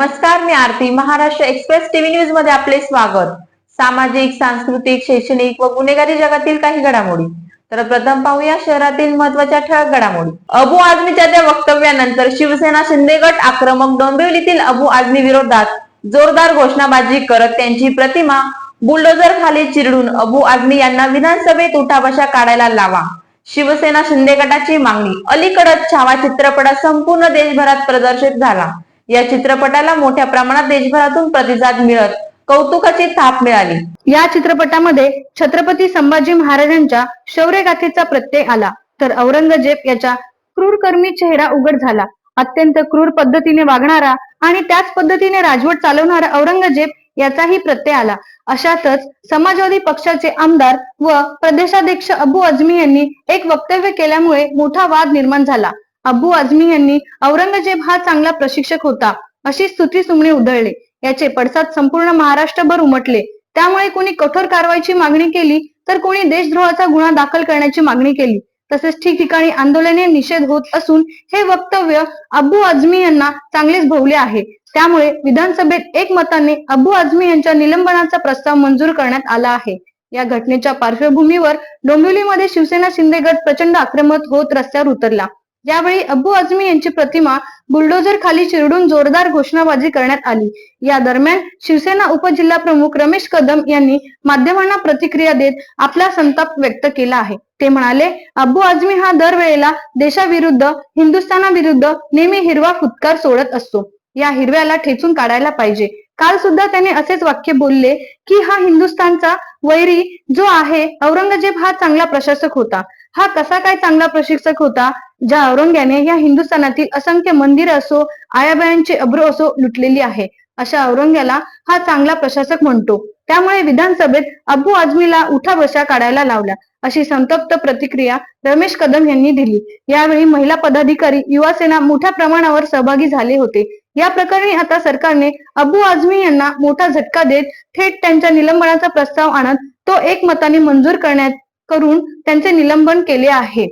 नमस्कार मी Aarti. Maharashtra express TV न्यूजमध्ये आपले स्वागत. सामाजिक सांस्कृतिक शैक्षणिक व गुन्हेगारी जगातील काही घडामोडी. तर प्रथम पाहूया शहरातील महत्त्वाच्या ठळक घडामोडी. अबू आझमीच्या त्या वक्तव्यानंतर शिवसेना शिंदे गट आक्रमक डोंबिवलीतील अबू आझमी विरोधात जोरदार घोषणाबाजी करत त्यांची प्रतिमा बुलडोझर खाली चिरडून अबू आझमी यांना विधानसभेत उठाबशा काढायला लावा. शिवसेना शिंदे गटाची मागणी. अलीकडच छावा चित्रपट संपूर्ण देशभरात प्रदर्शित झाला. या चित्रपटाला मोठ्या प्रमाणात देशभरातून प्रतिसाद मिळत कौतुकाची थाप मिळाली. या चित्रपटामध्ये छत्रपती संभाजी महाराजांच्या शौर्यगाथेचा प्रत्यय आला. तर औरंगजेब याच्या क्रूरकर्मी चेहरा उघड झाला. अत्यंत क्रूर पद्धतीने वागणारा आणि त्याच पद्धतीने राजवट चालवणारा औरंगजेब याचाही प्रत्यय आला. अशातच समाजवादी पक्षाचे आमदार व प्रदेशाध्यक्ष अबू अजमी यांनी एक वक्तव्य केल्यामुळे मोठा वाद निर्माण झाला. अबू आझमी यांनी औरंगजेब हा चांगला प्रशिक्षक होता. अशी स्तुती सुमणे उधळले. याचे पडसाद संपूर्ण महाराष्ट्रभर उमटले. त्यामुळे कोणी कठोर कारवाईची मागणी केली तर कोणी देशद्रोहाचा गुन्हा दाखल करण्याची मागणी केली. तसेच ठिकठिकाणी आंदोलने निषेध होत असून हे वक्तव्य अबू आझमी यांना चांगलेच भोवले आहे. त्यामुळे विधानसभेत एकमताने अबू आझमी यांच्या निलंबनाचा प्रस्ताव मंजूर करण्यात आला आहे. या घटनेच्या पार्श्वभूमीवर डोंबिवलीमध्ये शिवसेना शिंदे गट प्रचंड आक्रमक होत रस्त्यावर उतरला. यावेळी अबू आझमी यांची प्रतिमा बुलडोझर खाली चिरडून जोरदार घोषणाबाजी करण्यात आली. या दरम्यान शिवसेना उपजिल्हा प्रमुख रमेश कदम यांनी माध्यमांना प्रतिक्रिया देत आपला संताप व्यक्त केला आहे. ते म्हणाले अब्बू आझमी हा दरवेळेला देशाविरुद्ध हिंदुस्थानाविरुद्ध नेहमी हिरवा फुटकार सोडत असतो. या हिरव्याला ठेचून काढायला पाहिजे. काल सुद्धा त्याने असेच वाक्य बोलले की हा हिंदुस्थानचा वैरी जो आहे औरंगजेब हा चांगला प्रशासक होता. हा कसा काय चांगला प्रशिक्षक होता ज्या औरंग्याने या हिंदुस्थानातील असंख्य मंदिर असो आयाबायांचे अब्रू असो लुटलेली आहे. अशा औरंग्याला हा चांगला प्रशासक म्हणतो. त्यामुळे विधानसभेत अबू आझमीला उठा बशा काढायला लावल्या अशी संतप्त प्रतिक्रिया रमेश कदम यांनी दिली. यावेळी महिला पदाधिकारी युवा सेना मोठ्या प्रमाणावर सहभागी झाले होते. या प्रकरणी आता सरकारने अबू आझमी यांना मोठा झटका देत थेट त्यांच्या निलंबनाचा प्रस्ताव आणत तो एकमताने मंजूर करण्यात करून त्यांचे निलंबन केले आहे.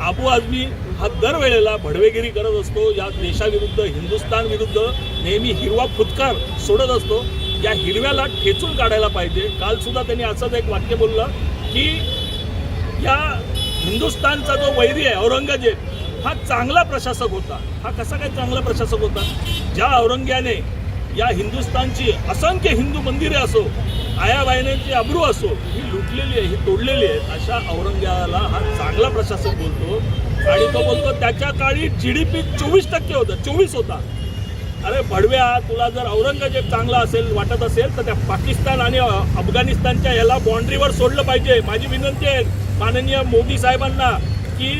आबू आजमी हा दरवेळेला भडवेगिरी करत असतो. या देशाविरुद्ध हिंदुस्थान विरुद्ध नेहमी हिरवा फुतकार सोडत असतो. या हिरव्याला ठेचून काढायला पाहिजे. काल सुद्धा त्यांनी असंच एक वाक्य बोललं की या हिंदुस्थानचा जो वैरी आहे औरंगजेब हा चांगला प्रशासक होता. हा कसा काय चांगला प्रशासक होता? ज्या औरंग्याने या हिंदुस्थानची असंख्य हिंदू मंदिरे असो आयाबाईनेची अब्रू असो ही लुटलेली आहे ही तोडलेली आहे अशा औरंगजेबाला हा चांगला प्रशासक बोलतो. आणि तो बोलतो त्याच्या काळी जी डी पी चोवीस टक्के होतं चोवीस होता. अरे भडव्या तुला जर औरंगजेब चांगला असेल वाटत असेल तर त्या पाकिस्तान आणि अफगाणिस्तानच्या याला बाँड्रीवर सोडलं पाहिजे. माझी विनंती आहे माननीय मोदी साहेबांना की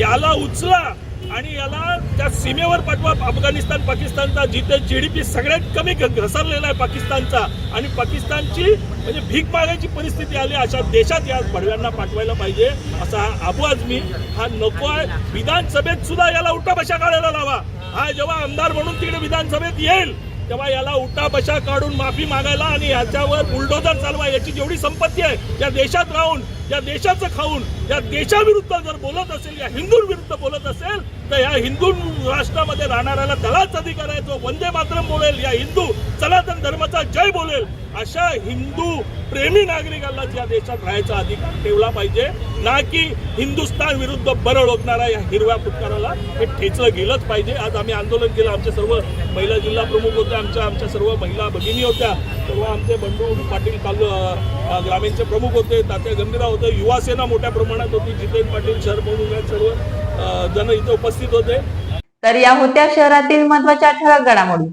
याला उचला. आणि याला त्या सीमेवर पाठवा. अफगाणिस्तान पाकिस्तानचा जिथे जी डी पी सगळ्यात कमी घसरलेला आहे पाकिस्तानचा. आणि पाकिस्तानची म्हणजे भीक मागायची परिस्थिती आली अशा देशात या भडव्यांना पाठवायला पाहिजे असा हा अबू आजमी हा नको आहे. विधानसभेत सुद्धा याला उठा बशा काढायला लावा. हा जेव्हा आमदार म्हणून तिकडे विधानसभेत येईल तेव्हा याला उठाबशा काढून माफी मागायला आणि याच्यावर बुलडोजर चालवा याची जेवढी संपत्ती आहे या देशात राहून या देशाचं खाऊन या देशाविरुद्ध जर बोलत असेल या हिंदूंविरुद्ध बोलत असेल तर या हिंदू राष्ट्रामध्ये राहणाऱ्याला त्यालाच अधिकार आहे जो वंदे मातरम बोलेल. या हिंदू सनातन धर्माचा जय बोलेल. अशा हिंदू प्रेमी नागरिकांना या देशात राहायचा अधिकार ठेवला पाहिजे ना की हिंदुस्थान विरुद्ध बरळ ओकणारा या हिरव्या फुटकाराला हे ठेचलं गेलंच पाहिजे. आज आम्ही आंदोलन केलं आमचे सर्व महिला जिल्हा प्रमुख होत्या आमच्या आमच्या सर्व महिला भगिनी होत्या सर्व आमचे बंडू पाटील तालु ग्रामीणचे प्रमुख होते तात्या गंभीरा होते युवा सेना मोठ्या प्रमाणात होती जितेंद्र पाटील शहर प्रमुख सर्व जण इथे उपस्थित होते. तर या होत्या शहरातील महत्त्वाच्या ठळक घडामोडी.